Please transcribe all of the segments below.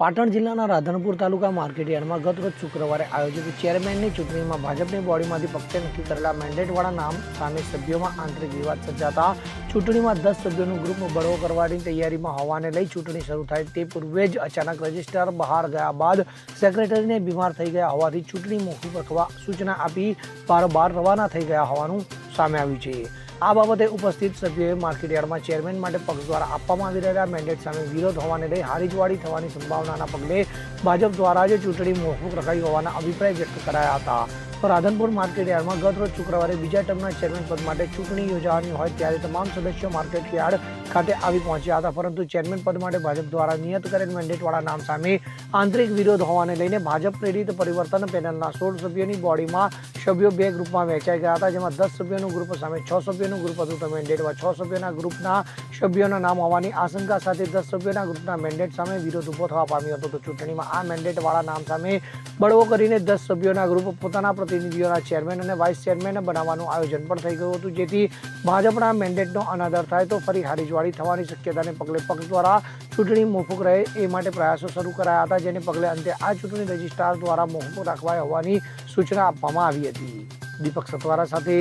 પાટણ જિલ્લાના રાધનપુર તાલુકા માર્કેટયાર્ડમાં ગત રોજ શુક્રવારે આયોજિત ચેરમેનની ચૂંટણીમાં ભાજપની બોડીમાંથી પક્ષે નક્કી કરેલા મેન્ડેટવાળા નામ સામે સભ્યોમાં આંતરિક વિવાદ સર્જાતા ચૂંટણીમાં દસ સભ્યોનું ગ્રુપ બળવો કરવાની તૈયારીમાં હોવાને લઈ ચૂંટણી શરૂ થાય તે પૂર્વે જ અચાનક રજિસ્ટર બહાર ગયા બાદ સેક્રેટરીને બીમાર થઈ ગયા હોવાથી ચૂંટણી મોકૂફ રખવા સૂચના આપી બારોબાર રવાના થઈ ગયા હોવાનું સામે આવ્યું છે. આ બાબતે ઉપસ્થિત સભ્યોએ માર્કેટયાર્ડમાં ચેરમેન માટે પક્ષ દ્વારા આપવામાં આવી રહેલા મેન્ડેટ સામે વિરોધ હોવાને લઈ હારીજવાળી થવાની સંભાવનાના પગલે ભાજપ દ્વારા જ ચૂંટણી મોકૂફ રખાઈ હોવાના અભિપ્રાય વ્યક્ત કરાયા હતા. તો રાધનપુર માર્કેટયાર્ડમાં ગત રોજ શુક્રવારે બીજા ટર્મના ચેરમેન પદ માટે ચૂંટણી યોજાવાની હોય ત્યારે તમામ સદસ્યો માર્કેટયાર્ડ ખાતે આવી પહોંચ્યા હતા. પરંતુ ચેરમેન પદ માટે ભાજપ દ્વારા નિયત કરેલ મેન્ડેટવાળા નામ સામે આંતરિક વિરોધ હોવાને લઈને ભાજપ પ્રેરિત પરિવર્તન પેનલના સોળ સભ્યોની બોડીમાં સભ્યો બે ગ્રુપમાં વહેંચાઈ ગયા હતા, જેમાં દસ સભ્યોનું ગ્રુપ સામે છ સભ્યોનું ગ્રુપ હતું. તો મેન્ડેટમાં છ સભ્યોના ગ્રુપના સભ્યોના નામ હોવાની આશંકા સાથે દસ સભ્યોના ગ્રુપના મેન્ડેટ સામે વિરોધ ઊભો થવા પામ્યો હતો. તો ચૂંટણીમાં આ મેન્ડેટવાળા નામ સામે બળવો કરીને દસ સભ્યોના ગ્રુપ પોતાના પ્રતિનિધિઓના ચેરમેન અને વાઇસ ચેરમેન બનાવવાનું આયોજન પણ થઈ ગયું હતું. જેથી ભાજપના મેન્ડેટનો અનાદર થાય તો ફરી હારીજવાળી થવાની શક્યતાને પગલે પક્ષ દ્વારા ચૂંટણી મોફુક રહે એ માટે પ્રયાસો શરૂ કરાયા હતા, જેને પગલે અંતે આ ચૂંટણી રજિસ્ટ્રાર દ્વારા મોફુક રાખવાય હોવાની સૂચના આપવામાં આવી હતી. દીપક સતવારા સાથે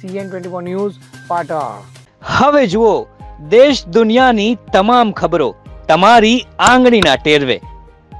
CN twenty one news, Patan. હવે જુઓ, દેશ દુનિયાની તમામ ખબરો તમારી આંગળીના ટેરવે.